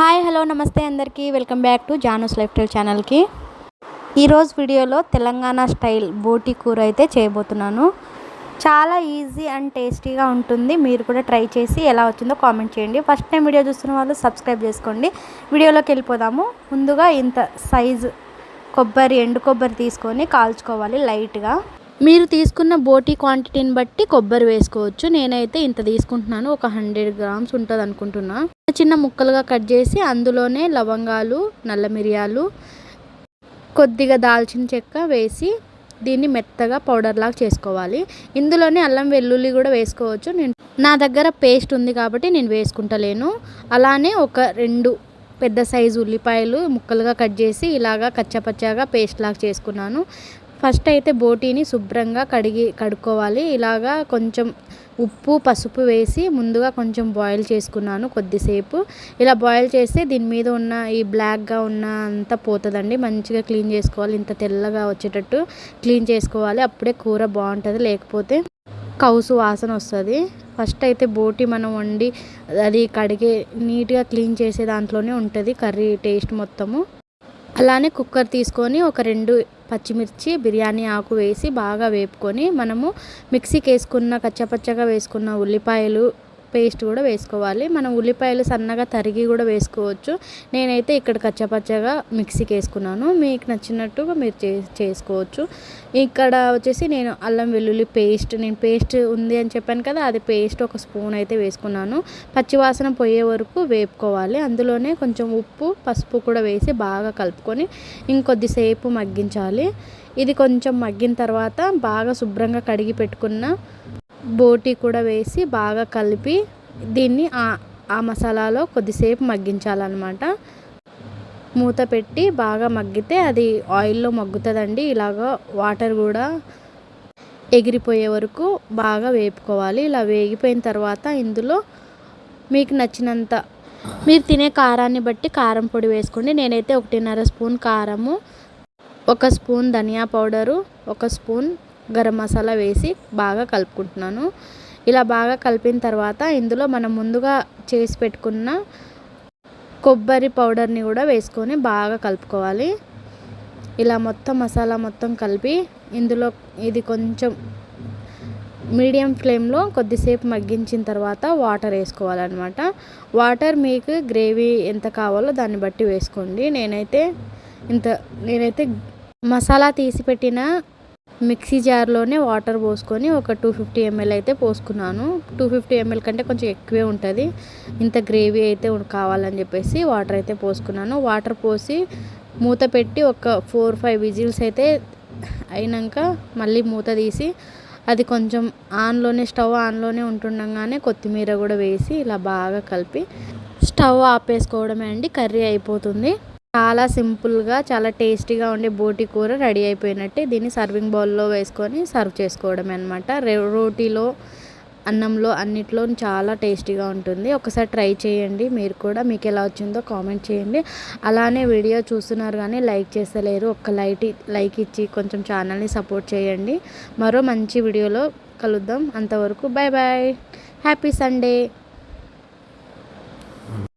Hi hello నమస్తే అందరికీ. Welcome back to Janu's lifestyle ఛానల్కి. ఈరోజు వీడియోలో తెలంగాణ స్టైల్ బోటి కూర అయితే చేయబోతున్నాను. చాలా ఈజీ అండ్ టేస్టీగా ఉంటుంది. మీరు కూడా ట్రై చేసి ఎలా వచ్చిందో కామెంట్ చేయండి. ఫస్ట్ టైం వీడియో చూస్తున్న వాళ్ళు సబ్స్క్రైబ్ చేసుకోండి. వీడియోలోకి వెళ్ళిపోదాము. ముందుగా ఇంత సైజు కొబ్బరి ఎండు కొబ్బరి తీసుకొని కాల్చుకోవాలి లైట్గా. మీరు తీసుకున్న బోటీ క్వాంటిటీని బట్టి కొబ్బరి వేసుకోవచ్చు. నేనైతే ఇంత తీసుకుంటున్నాను. ఒక హండ్రెడ్ గ్రామ్స్ ఉంటుంది అనుకుంటున్నా చిన్న ముక్కలుగా కట్ చేసి అందులోనే లవంగాలు నల్ల మిరియాలు కొద్దిగా దాల్చిన చెక్క వేసి దీన్ని మెత్తగా పౌడర్లాగా చేసుకోవాలి. ఇందులోనే అల్లం వెల్లుల్లి కూడా వేసుకోవచ్చు. నేను నా దగ్గర పేస్ట్ ఉంది కాబట్టి నేను వేసుకుంటలేను. అలానే ఒక రెండు పెద్ద సైజు ఉల్లిపాయలు ముక్కలుగా కట్ చేసి ఇలాగా కచ్చపచ్చాగా పేస్ట్ లాగా చేసుకున్నాను. ఫస్ట్ అయితే బోటీని శుభ్రంగా కడిగి కడుక్కోవాలి. ఇలాగా కొంచెం ఉప్పు పసుపు వేసి ముందుగా కొంచెం బాయిల్ చేసుకున్నాను కొద్దిసేపు. ఇలా బాయిల్ చేస్తే దీని మీద ఉన్న ఈ బ్లాక్గా ఉన్న అంతా పోతుందండి. మంచిగా క్లీన్ చేసుకోవాలి. ఇంత తెల్లగా వచ్చేటట్టు క్లీన్ చేసుకోవాలి. అప్పుడే కూర బాగుంటుంది. లేకపోతే కౌసు వాసన వస్తుంది. ఫస్ట్ అయితే బోటి మనం వండి అది కడిగే నీట్గా క్లీన్ చేసే దాంట్లోనే ఉంటుంది కర్రీ టేస్ట్ మొత్తము. అలానే కుక్కర్ తీసుకొని ఒక రెండు పచ్చిమిర్చి బిర్యానీ ఆకు వేసి బాగా వేపుకొని మనము మిక్సీకి వేసుకున్న కచ్చపచ్చగా వేసుకున్న ఉల్లిపాయలు పేస్ట్ కూడా వేసుకోవాలి. మనం ఉల్లిపాయలు సన్నగా తరిగి కూడా వేసుకోవచ్చు. నేనైతే ఇక్కడ కచ్చపచ్చగా మిక్సీకి వేసుకున్నాను. మీకు నచ్చినట్టుగా మీరు చే చేసుకోవచ్చు. ఇక్కడ వచ్చేసి నేను అల్లం వెల్లుల్లి పేస్ట్ నేను పేస్ట్ ఉంది అని చెప్పాను కదా అది పేస్ట్ ఒక స్పూన్ అయితే వేసుకున్నాను. పచ్చివాసన పోయే వరకు వేపుకోవాలి. అందులోనే కొంచెం ఉప్పు పసుపు కూడా వేసి బాగా కలుపుకొని ఇంకొద్దిసేపు మగ్గించాలి. ఇది కొంచెం మగ్గిన తర్వాత బాగా శుభ్రంగా కడిగి పెట్టుకున్న బోటి కూడా వేసి బాగా కలిపి దీన్ని ఆ మసాలాలో కొద్దిసేపు మగ్గించాలన్నమాట. మూత పెట్టి బాగా మగ్గితే అది ఆయిల్లో మగ్గుతుందండి. ఇలాగ వాటర్ కూడా ఎగిరిపోయే వరకు బాగా వేపుకోవాలి. ఇలా వేగిపోయిన తర్వాత ఇందులో మీకు నచ్చినంత మీరు తినే కారాన్ని బట్టి కారం పొడి వేసుకోండి. నేనైతే ఒకటిన్నర స్పూన్ కారము ఒక స్పూన్ ధనియా పౌడరు ఒక స్పూన్ గరం మసాలా వేసి బాగా కలుపుకుంటున్నాను. ఇలా బాగా కలిపిన తర్వాత ఇందులో మనం ముందుగా చేసి పెట్టుకున్న కొబ్బరి పౌడర్ని కూడా వేసుకొని బాగా కలుపుకోవాలి. ఇలా మొత్తం మసాలా మొత్తం కలిపి ఇందులో ఇది కొంచెం మీడియం ఫ్లేమ్లో కొద్దిసేపు మగ్గించిన తర్వాత వాటర్ వేసుకోవాలన్నమాట. వాటర్ మీకు గ్రేవీ ఎంత కావాలో దాన్ని బట్టి వేసుకోండి. నేనైతే ఇంత నేనైతే మసాలా తీసి పెట్టిన మిక్సీ జార్లోనే వాటర్ పోసుకొని ఒక టూ ఫిఫ్టీ ఎంఎల్ అయితే పోసుకున్నాను. టూ ఫిఫ్టీ ఎంఎల్ కంటే కొంచెం ఎక్కువే ఉంటుంది. ఇంత గ్రేవీ అయితే కావాలని చెప్పేసి వాటర్ అయితే పోసుకున్నాను. వాటర్ పోసి మూత పెట్టి ఒక ఫోర్ ఫైవ్ విజిల్స్ అయితే అయినాక మళ్ళీ మూత తీసి అది కొంచెం ఆన్లోనే స్టవ్ ఆన్లోనే ఉంటుండగానే కొత్తిమీర కూడా వేసి ఇలా బాగా కలిపి స్టవ్ ఆపేసుకోవడమే అండి. కర్రీ అయిపోతుంది. చాలా సింపుల్గా చాలా టేస్టీగా ఉండే బోటి కూర రెడీ అయిపోయినట్టే దీన్ని సర్వింగ్ బౌల్లో వేసుకొని సర్వ్ చేసుకోవడం అనమాట రోటీలో అన్నంలో అన్నిట్లో చాలా టేస్టీగా ఉంటుంది. ఒకసారి ట్రై చేయండి. మీరు కూడా మీకు ఎలా వచ్చిందో కామెంట్ చేయండి. అలానే వీడియో చూస్తున్నారు కానీ లైక్ చేస్తలేరు. ఒక్క లైట్ లైక్ ఇచ్చి కొంచెం ఛానల్ని సపోర్ట్ చేయండి. మరో మంచి వీడియోలో కలుద్దాం. అంతవరకు బాయ్ బాయ్ హ్యాపీ సండే.